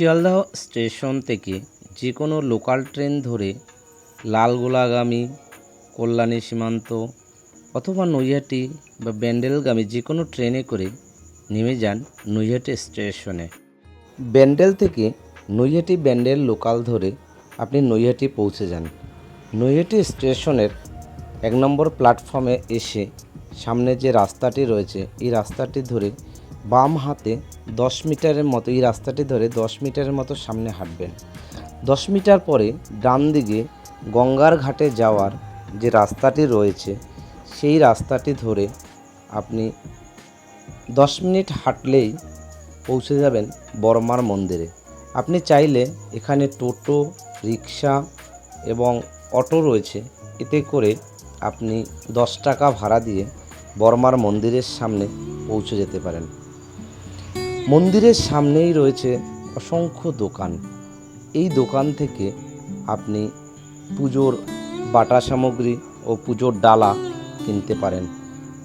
Sealdah station থেকে যে কোনো লোকাল ট্রেন ধরে লালগোলাগামী, কল্যাণী সীমান্ত অথবা নৈহাটি বা ব্যান্ডেলগামী যে কোনো ট্রেনে করে নেমে যান নৈহাটি স্টেশনে। ব্যান্ডেল থেকে নৈহাটি ব্যান্ডেল লোকাল ধরে আপনি নৈহাটি পৌঁছে যান। নৈহাটি স্টেশনের এক নম্বর প্ল্যাটফর্মে এসে সামনে যে রাস্তাটি রয়েছে, এই রাস্তাটি ধরে বাম হাতে দশ মিটারের মতো, এই রাস্তাটি ধরে দশ মিটারের মতো সামনে হাঁটবেন। দশ মিটার পরে ডান দিকে গঙ্গার ঘাটে যাওয়ার যে রাস্তাটি রয়েছে, সেই রাস্তাটি ধরে আপনি দশ মিনিট হাঁটলেই পৌঁছে যাবেন বর্মার মন্দিরে। আপনি চাইলে এখানে টোটো রিক্সা এবং অটো রয়েছে। এতে করে আপনি দশ টাকা ভাড়া দিয়ে বর্মার মন্দিরের সামনে পৌঁছে যেতে পারেন। মন্দিরের সামনেই রয়েছে অসংখ্য দোকান। এই দোকান থেকে আপনি পুজোর বাটা সামগ্রী ও পুজোর ডালা কিনতে পারেন।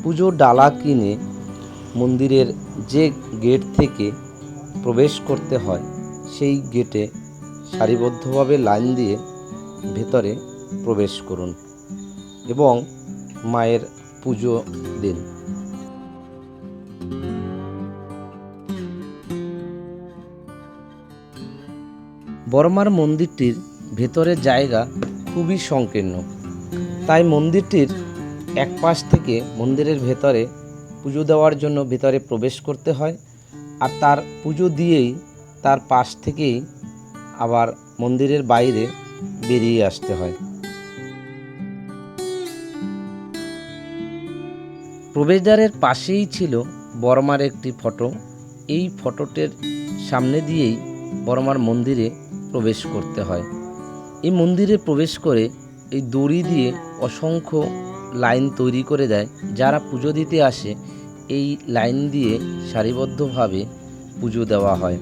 পুজোর ডালা কিনে মন্দিরের যে গেট থেকে প্রবেশ করতে হয়, সেই গেটে সারিবদ্ধভাবে লাইন দিয়ে ভেতরে প্রবেশ করুন এবং মায়ের পুজো দিন। বর্মার মন্দিরটির ভেতরের জায়গা খুবই সংকীর্ণ। তাই মন্দিরটির এক পাশ থেকে মন্দিরের ভেতরে পুজো দেওয়ার জন্য ভেতরে প্রবেশ করতে হয় আর তার পুজো দিয়েই তার পাশ থেকেই আবার মন্দিরের বাইরে বেরিয়ে আসতে হয়। প্রবেশদ্বারের পাশেই ছিল বর্মার একটি ফটো। এই ফটোটের সামনে দিয়েই বর্মার মন্দিরে প্রবেশ করতে হয়। এই মন্দিরে প্রবেশ করে এই দড়ি দিয়ে অসংখ্য লাইন তৈরি করে দেয়। যারা পুজো দিতে আসে, এই লাইন দিয়ে সারিবদ্ধভাবে পুজো দেওয়া হয়।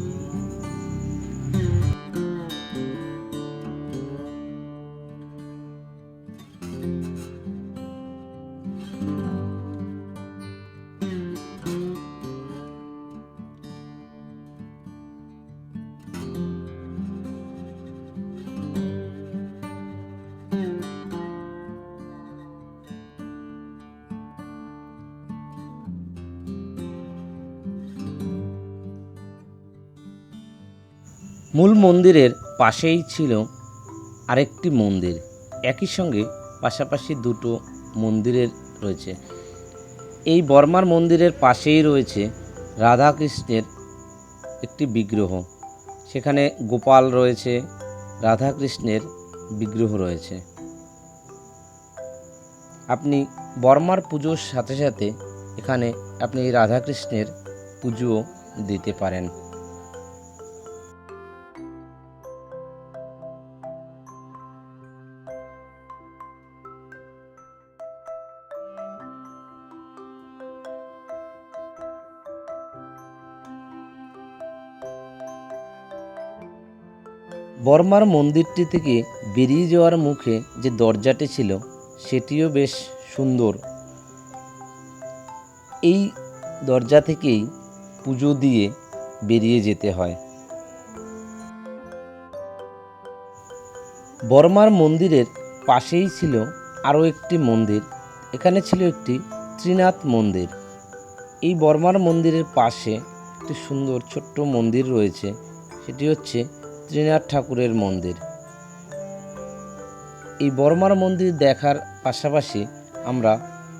মূল মন্দিরের পাশেই ছিল আরেকটি মন্দির। একই সঙ্গে পাশাপাশি দুটো মন্দিরের রয়েছে। এই বর্মার মন্দিরের পাশেই রয়েছে রাধাকৃষ্ণের একটি বিগ্রহ। সেখানে গোপাল রয়েছে, রাধাকৃষ্ণের বিগ্রহ রয়েছে। আপনি বর্মার পুজোর সাথে সাথে এখানে আপনি রাধাকৃষ্ণের পুজো দিতে পারেন। বর্মার মন্দিরটি থেকে বেরিয়ে যাওয়ার মুখে যে দরজাটি ছিল, সেটিও বেশ সুন্দর। এই দরজা থেকেই পুজো দিয়ে বেরিয়ে যেতে হয়। বর্মার মন্দিরের পাশেই ছিল আরও একটি মন্দির, এখানে ছিল একটি ত্রিনাথ মন্দির। এই বর্মার মন্দিরের পাশে একটি সুন্দর ছোট্ট মন্দির রয়েছে, সেটি হচ্ছে ত্রিনাথ ঠাকুরের মন্দির। এই বর্মার মন্দির দেখার পাশাপাশি আমরা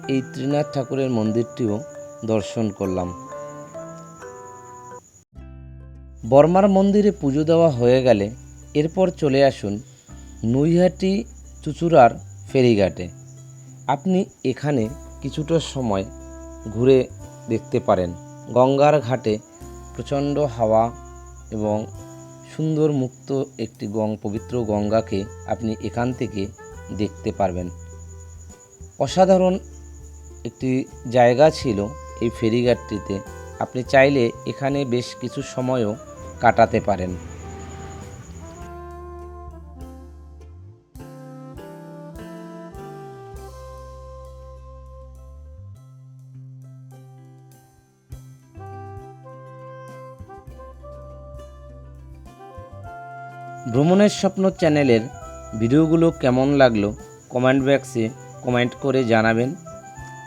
এই ত্রিনাথ ঠাকুরের মন্দিরটিও দর্শন করলাম। বর্মার মন্দিরে পুজো দেওয়া হয়ে গেলে এরপর চলে আসুন নৈহাটি চুচুড়ার ফেরিঘাটে। আপনি এখানে কিছুটা সময় ঘুরে দেখতে পারেন। গঙ্গার ঘাটে প্রচণ্ড হাওয়া এবং সুন্দর মুক্ত একটি গং, পবিত্র গঙ্গাকে আপনি এখান থেকে দেখতে পারবেন। অসাধারণ একটি জায়গা ছিল এই ফেরিঘাটটিতে। আপনি চাইলে এখানে বেশ কিছু সময়ও কাটাতে পারেন। ভ্রমণের স্বপ্ন চ্যানেলের ভিডিওগুলো কেমন লাগল কমেন্ট বক্সে কমেন্ট করে জানাবেন।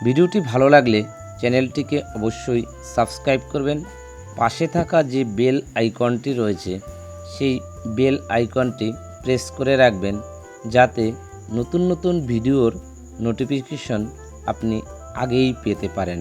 ভিডিওটি ভালো লাগলে চ্যানেলটিকে অবশ্যই সাবস্ক্রাইব করবেন। পাশে থাকা যে বেল আইকনটি রয়েছে, সেই বেল আইকনটি প্রেস করে রাখবেন যাতে নতুন নতুন ভিডিওর নোটিফিকেশন আপনি আগেই পেতে পারেন।